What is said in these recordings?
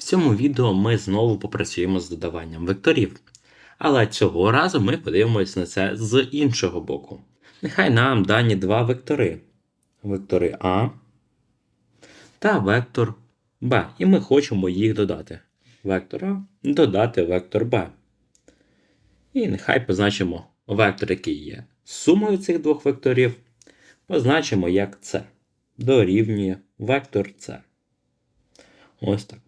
В цьому відео ми знову попрацюємо з додаванням векторів. Але цього разу ми подивимося на це з іншого боку. Нехай нам дані два вектори. Вектори А та вектор Б. І ми хочемо їх додати. Вектор А додати вектор Б. І нехай позначимо вектор, який є сумою цих двох векторів. Позначимо як С. Дорівнює вектор С. Ось так.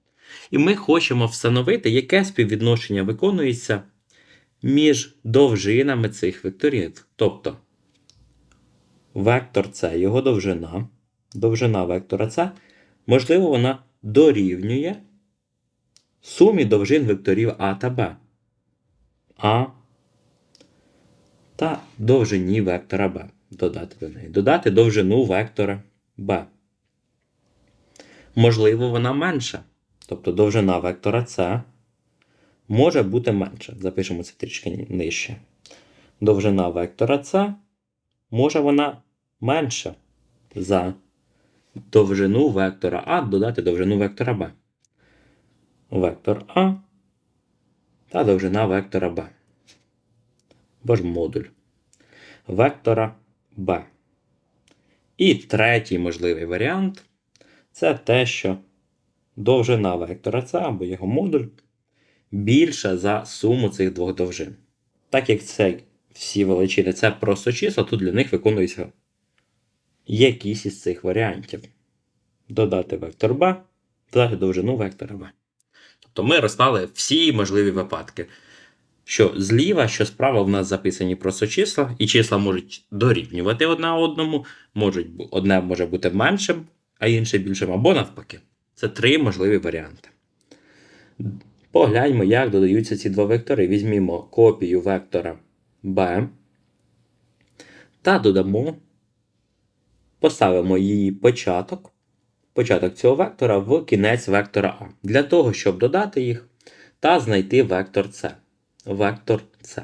І ми хочемо встановити, яке співвідношення виконується між довжинами цих векторів. Тобто вектор С, його довжина, довжина вектора С, можливо, вона дорівнює сумі довжин векторів А та Б. А та довжині вектора Б. Додати до неї. Додати довжину вектора Б. Можливо, вона менша. Тобто довжина вектора С може бути менша. Запишемо це трішки нижче. Довжина вектора С може вона менша за довжину вектора А додати довжину вектора Б. Вектор А та довжина вектора Б. Або ж модуль вектора Б. І третій можливий варіант це те, що довжина вектора С або його модуль більша за суму цих двох довжин. Так як це всі величини це просто числа, то для них виконується якийсь із цих варіантів. Додати вектор b, додати довжину вектора b. Тобто ми розклали всі можливі випадки. Що зліва, що справа в нас записані просто числа, і числа можуть дорівнювати одне одному, можуть, одне може бути меншим, а інше більшим, або навпаки. Це три можливі варіанти. Погляньмо, як додаються ці два вектори. Візьмімо копію вектора b та додамо, поставимо її початок, початок цього вектора в кінець вектора А. Для того, щоб додати їх та знайти вектор С. Вектор С.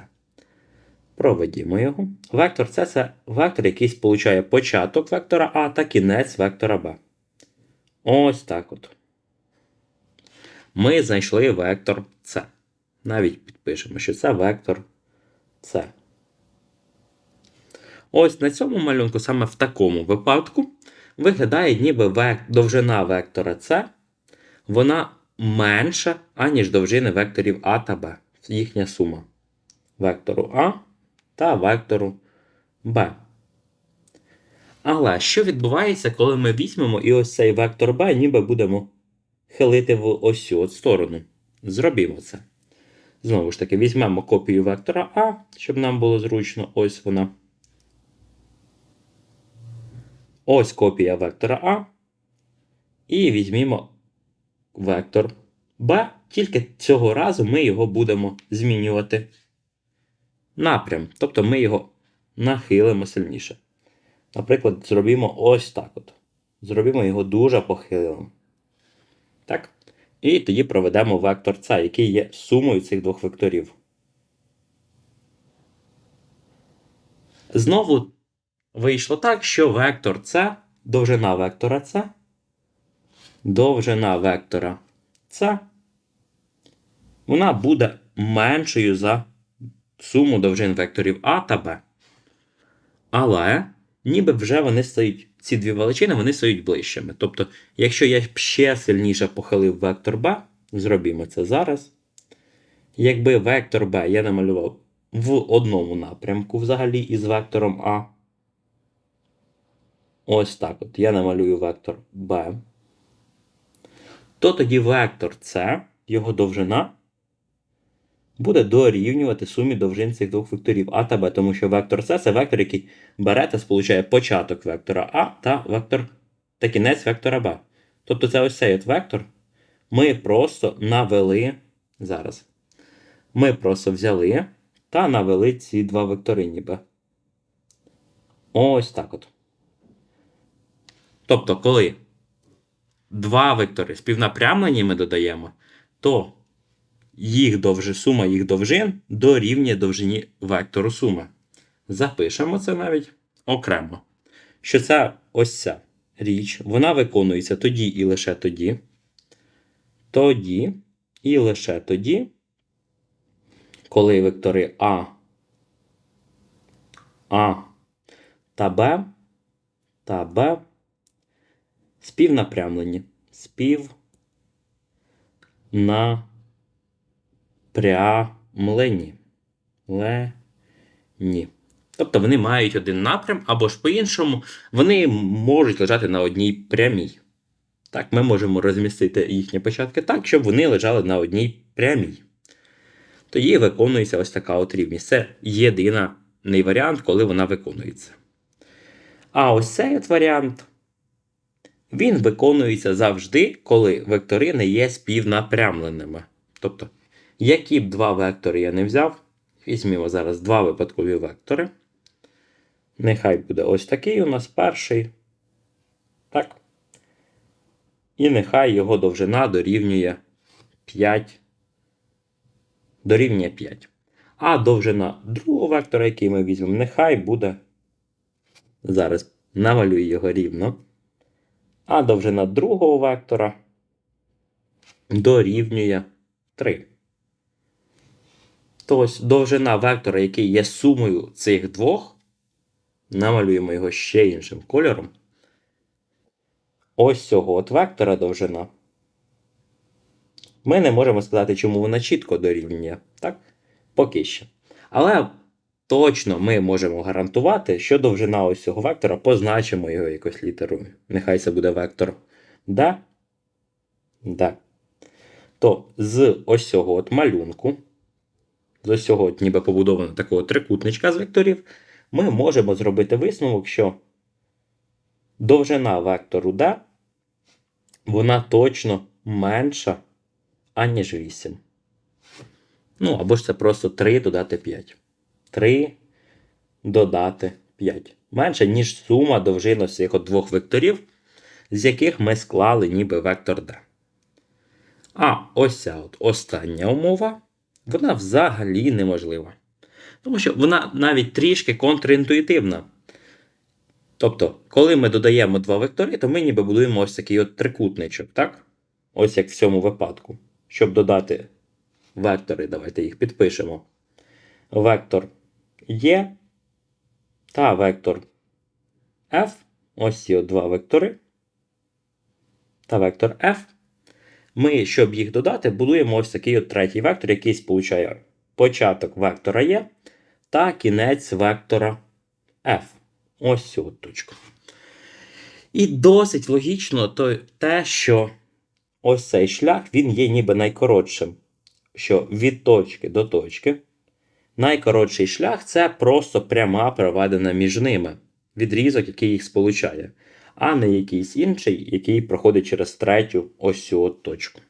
Проведімо його. Вектор С це вектор, який сполучає початок вектора А та кінець вектора Б. Ось так от. Ми знайшли вектор С. Навіть підпишемо, що це вектор С. Ось на цьому малюнку, саме в такому випадку, виглядає, ніби век... довжина вектора С вона менша, аніж довжини векторів А та Б. Їхня сума вектору А та вектору Б. Але що відбувається, коли ми візьмемо і ось цей вектор b, ніби будемо хилити в ось цю от сторону? Зробімо це. Знову ж таки, візьмемо копію вектора А, щоб нам було зручно. Ось вона. Ось копія вектора А. І візьмімо вектор b, тільки цього разу ми його будемо змінювати напрям. Тобто ми його нахилимо сильніше. Наприклад, зробимо ось так от. Зробимо його дуже похилим. Так? І тоді проведемо вектор С, який є сумою цих двох векторів. Знову вийшло так, що вектор С, довжина вектора С, довжина вектора С, вона буде меншою за суму довжин векторів А та Б. Але ніби вже вони стають, ці дві величини вони стають ближчими. Тобто, якщо я ще сильніше похилив вектор b, зробімо це зараз. Якби вектор b я намалював в одному напрямку взагалі із вектором А. Ось так от. Я намалюю вектор b. То тоді вектор С, його довжина буде дорівнювати сумі довжин цих двох векторів А та Б, тому що вектор С це вектор, який бере та сполучає початок вектора А та вектор та кінець вектора Б. Тобто це ось цей от вектор. Ми просто навели зараз. Ми просто взяли та навели ці два вектори ніби. Ось так от. Тобто, коли два вектори співнапрямлені ми додаємо, то їх довжи, сума їх довжин дорівнює довжині вектору суми. Запишемо це навіть окремо. Що це ось ця річ, вона виконується тоді і лише тоді. тоді і лише тоді, коли вектори А, А та Б та Б співнапрямлені. Співнапрямлені. Лені. Тобто вони мають один напрям, або ж по-іншому, вони можуть лежати на одній прямій. Так, ми можемо розмістити їхні початки так, щоб вони лежали на одній прямій. Тоді виконується ось така от рівність. Це єдиний варіант, коли вона виконується. А ось цей от варіант. Він виконується завжди, коли вектори не є співнапрямленими. Тобто, які б два вектори я не взяв, візьмімо зараз два випадкові вектори. Нехай буде ось такий у нас перший. Так. І нехай його довжина дорівнює 5. Дорівнює 5. А довжина другого вектора, який ми візьмемо, нехай буде. Зараз намалюю його рівно. А довжина другого вектора дорівнює 3. Тобто довжина вектора, який є сумою цих двох, намалюємо його ще іншим кольором. Ось цього от вектора довжина. Ми не можемо сказати, чому вона чітко дорівнює. Так? Поки що. Але точно ми можемо гарантувати, що довжина ось цього вектора позначимо його якось літерою. Нехай це буде вектор D. D. То з ось цього от малюнку, з цього ніби побудованого такого трикутничка з векторів, ми можемо зробити висновок, що довжина вектору D, вона точно менша, аніж 8. Ну, або ж це просто 3 додати 5. 3 додати 5. Менше, ніж сума довжин цих двох векторів, з яких ми склали ніби вектор D. А ось ця от остання умова, вона взагалі неможлива. Тому що вона навіть трішки контрінтуїтивна. Тобто, коли ми додаємо два вектори, то ми ніби будуємо ось такий от трикутничок, так? Ось як в цьому випадку. Щоб додати вектори, давайте їх підпишемо. Вектор Е та вектор F. Ось ці от два вектори. Та вектор F. Ми, щоб їх додати, будуємо ось такий от третій вектор, який сполучає початок вектора Е та кінець вектора F. Ось цю от точку. І досить логічно то те, що ось цей шлях він є ніби найкоротшим. Що від точки до точки. Найкоротший шлях це просто пряма проведена між ними. Відрізок, який їх сполучає, а не якийсь інший, який проходить через третю ось цю точку.